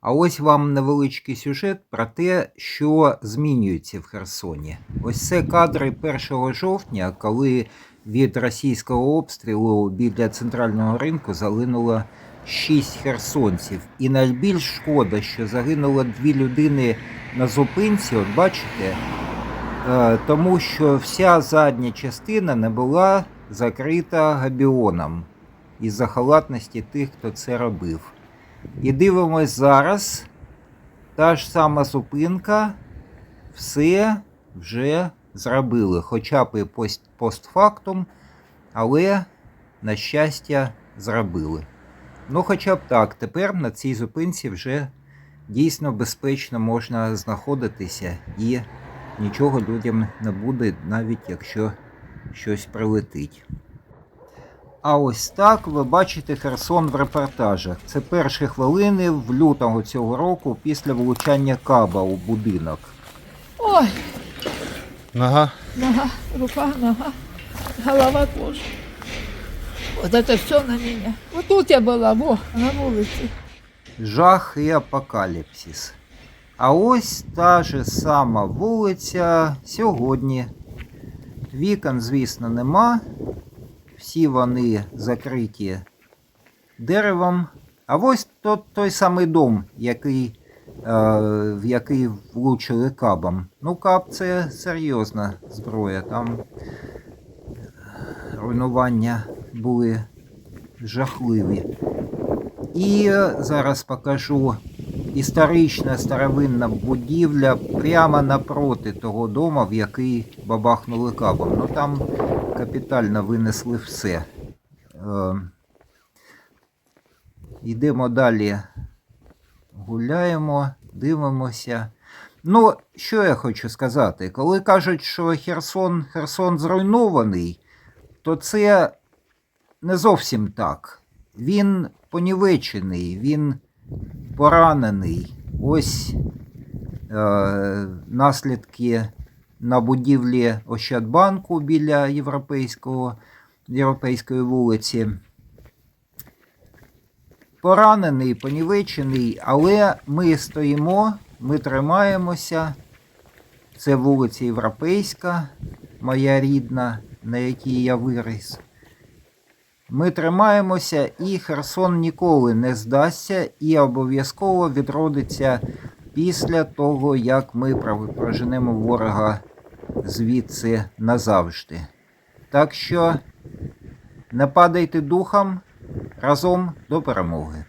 А ось вам невеличкий сюжет про те, що змінюється в Херсоні. Ось це кадри 1 жовтня, коли від російського обстрілу біля центрального ринку загинуло 6 херсонців. І найбільш шкода, що загинуло дві людини на зупинці, от бачите, Е, тому що вся задня частина не була закрита габіоном із-за халатності тих, хто це робив. І дивимось зараз, та ж сама зупинка, все вже зробили, хоча б пост- постфактум, але, на щастя, зробили. Ну, хоча б так, тепер на цій зупинці вже дійсно безпечно можна знаходитися і нічого людям не буде, навіть якщо щось прилетить. А ось так ви бачите Херсон в репортажах. Це перші хвилини в лютого цього року після влучання каба у будинок. Ой, Нога. нога, рука, нога, голова тоже. Вот это все на меня. Вот тут я была, во, на улице. Жах і апокаліпсис. А ось та ж сама вулиця сьогодні. Вікон, звісно, нема. Всі вони закриті деревом. А ось тот, той самий дом, який, е, в який влучили кабом. Ну, каб це серйозна зброя. Там руйнування були жахливі. І е, зараз покажу історична старовинна будівля прямо напроти того дому, в який бабахнули кабом. Ну там капітально винесли все. Е, Йдемо далі. Гуляємо, дивимося. Ну, що я хочу сказати? Коли кажуть, що Херсон, Херсон зруйнований, то це не зовсім так. Він понівечений, він поранений. Ось е, наслідки на будівлі Ощадбанку біля Європейського, Європейської вулиці. Поранений, понівечений, але ми стоїмо, ми тримаємося. Це вулиця Європейська, моя рідна, на якій я виріс. Ми тримаємося, і Херсон ніколи не здасться і обов'язково відродиться після того, як ми проженемо ворога звідси назавжди. Так що не падайте духом разом до перемоги.